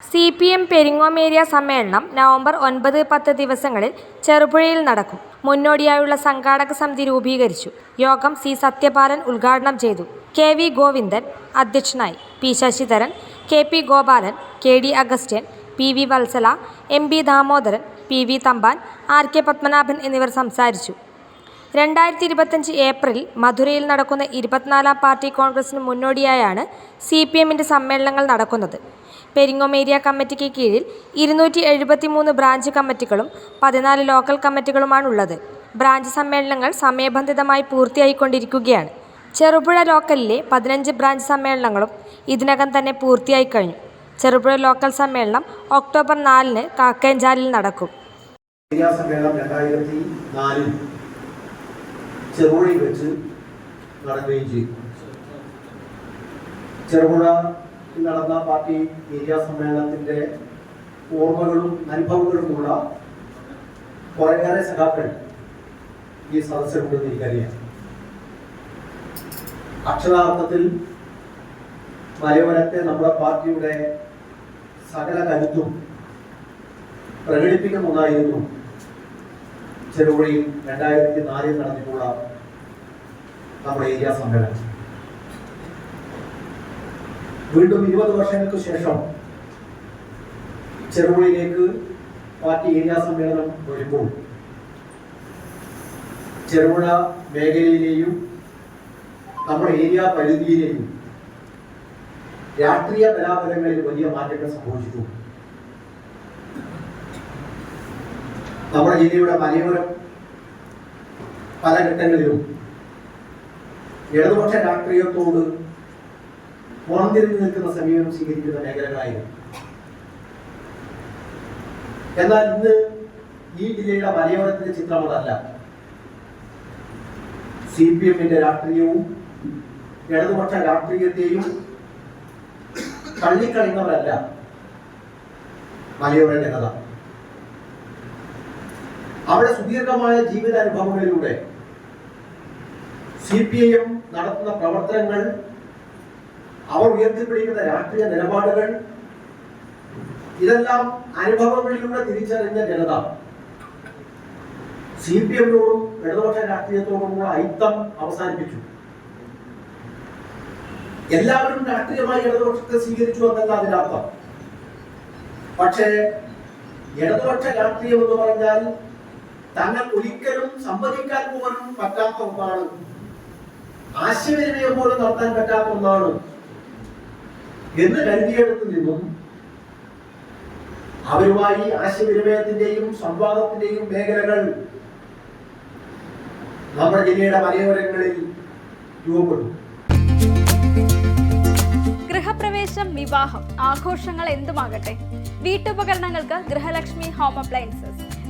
C P M പെരിങ്ങോമേരിയ സമ്മേളനം November ഒൻപത് പത്ത് ദിവസങ്ങളിൽ ചെറുപുഴയിൽ നടക്കും. മുന്നോടിയായുള്ള സംഘാടക സമിതി രൂപീകരിച്ചു. യോഗം സി സത്യപാലൻ ഉദ്ഘാടനം ചെയ്തു. കെ വി ഗോവിന്ദൻ അധ്യക്ഷനായി. P Sasidharan K P Gopalan K D Augustine P V Valsala M P Damodaran P V Thampan R K Padmanabhan എന്നിവർ സംസാരിച്ചു. രണ്ടായിരത്തി ഇരുപത്തഞ്ച് ഏപ്രിൽ മധുരയിൽ നടക്കുന്ന ഇരുപത്തിനാലാം പാർട്ടി കോൺഗ്രസിന് മുന്നോടിയായാണ് സി പി എമ്മിന്റെ സമ്മേളനങ്ങൾ നടക്കുന്നത്. പെരിങ്ങോം ഏരിയ കമ്മിറ്റിക്ക് കീഴിൽ ഇരുന്നൂറ്റി എഴുപത്തി മൂന്ന് ബ്രാഞ്ച് കമ്മിറ്റികളും പതിനാല് ലോക്കൽ കമ്മിറ്റികളുമാണ് ഉള്ളത് ബ്രാഞ്ച് സമ്മേളനങ്ങൾ സമയബന്ധിതമായി പൂർത്തിയായിക്കൊണ്ടിരിക്കുകയാണ്. ചെറുപുഴ ലോക്കലിലെ പതിനഞ്ച് ബ്രാഞ്ച് സമ്മേളനങ്ങളും ഇതിനകം തന്നെ പൂർത്തിയായി കഴിഞ്ഞു ചെറുപുഴ ലോക്കൽ സമ്മേളനം ഒക്ടോബർ നാലിന് കാക്കയഞ്ചാലിൽ നടക്കും ഏരിയ സമ്മേളനം രണ്ടായിരത്തി നാലിൽ ചെറുപുഴയിൽ വെച്ച് നടക്കുകയും ചെയ്തു ചെറുപുഴയിൽ നടന്ന പാർട്ടി ഏരിയ സമ്മേളനത്തിന്റെ ഓർമ്മകളും അനുഭവങ്ങളുമുള്ള കുറേയേറെ സഖാക്കൾ ഈ സദസ്സിലുണ്ടെന്ന് എനിക്കറിയാം. അക്ഷരാർത്ഥത്തിൽ മലയോരത്തെ നമ്മുടെ പാർട്ടിയുടെ സകല കരുത്തും പ്രകടിപ്പിക്കുന്ന ഒന്നായിരുന്നു ചെറുപുഴയിൽ രണ്ടായിരത്തി നാലിൽ നടന്നിട്ടുള്ള നമ്മുടെ ഏരിയ സമ്മേളനം. വീണ്ടും ഇരുപത് വർഷങ്ങൾക്ക് ശേഷം ചെറുപുഴയിലേക്ക് പാർട്ടി ഏരിയ സമ്മേളനം വരുമ്പോൾ ചെറുപുഴ മേഖലയിലെയും നമ്മുടെ ഏരിയ പരിധിയിലെയും രാഷ്ട്രീയ കലാപരങ്ങളിൽ വലിയ മാറ്റങ്ങൾ സംഭവിച്ചിട്ടുണ്ട്. നമ്മുടെ ജില്ലയുടെ മലയോരം പല ഘട്ടങ്ങളിലും ഇടതുപക്ഷ രാഷ്ട്രീയത്തോട് പുറംതിരിഞ്ഞു നിൽക്കുന്ന സമീപനം സ്വീകരിക്കുന്ന മേഖലകളായിരുന്നു. എന്നാൽ ഇന്ന് ഈ ജില്ലയുടെ മലയോരത്തിന്റെ ചിത്രം അതല്ല. സി പി എമ്മിന്റെ രാഷ്ട്രീയവും ഇടതുപക്ഷ രാഷ്ട്രീയത്തെയും തള്ളിക്കളയുന്നവരല്ല മലയോര ജനത അവിടെ സുദീർഘമായ ജീവിതാനുഭവങ്ങളിലൂടെ സി പി ഐ എം നടത്തുന്ന പ്രവർത്തനങ്ങൾ അവർ ഉയർത്തിപ്പിടിക്കുന്ന രാഷ്ട്രീയ നിലപാടുകൾ ഇതെല്ലാം അനുഭവങ്ങളിലൂടെ തിരിച്ചറിഞ്ഞ ജനത. സി പി എമ്മിനോടും ഇടതുപക്ഷ രാഷ്ട്രീയത്തോടുമുള്ള ഐത്തം അവസാനിപ്പിച്ചു. എല്ലാവരും രാഷ്ട്രീയമായി ഇടതുപക്ഷത്തെ സ്വീകരിച്ചു എന്നല്ല അതിന്റെ അർത്ഥം പക്ഷേ ഇടതുപക്ഷ രാഷ്ട്രീയം എന്ന് പറഞ്ഞാൽ തങ്ങൾ ഒരിക്കലും സമ്മതിക്കാൻ പോലും പറ്റാത്ത ഒന്നാണ്. ആശയവിനിമയം പോലും നടത്താൻ പറ്റാത്ത ഒന്നാണ്. എന്ന് കരുതിയെടുത്ത് നിന്നും അവരുമായി ആശയവിനിമയത്തിന്റെയും സംവാദത്തിന്റെയും മേഖലകൾ നമ്മുടെ ജില്ലയുടെ മലയോരങ്ങളിൽ രൂപപ്പെടും ഗൃഹപ്രവേശം വിവാഹം ആഘോഷങ്ങൾ എന്തുമാകട്ടെ? വീട്ടുപകരണങ്ങൾക്ക് Grihalakshmi home appliances.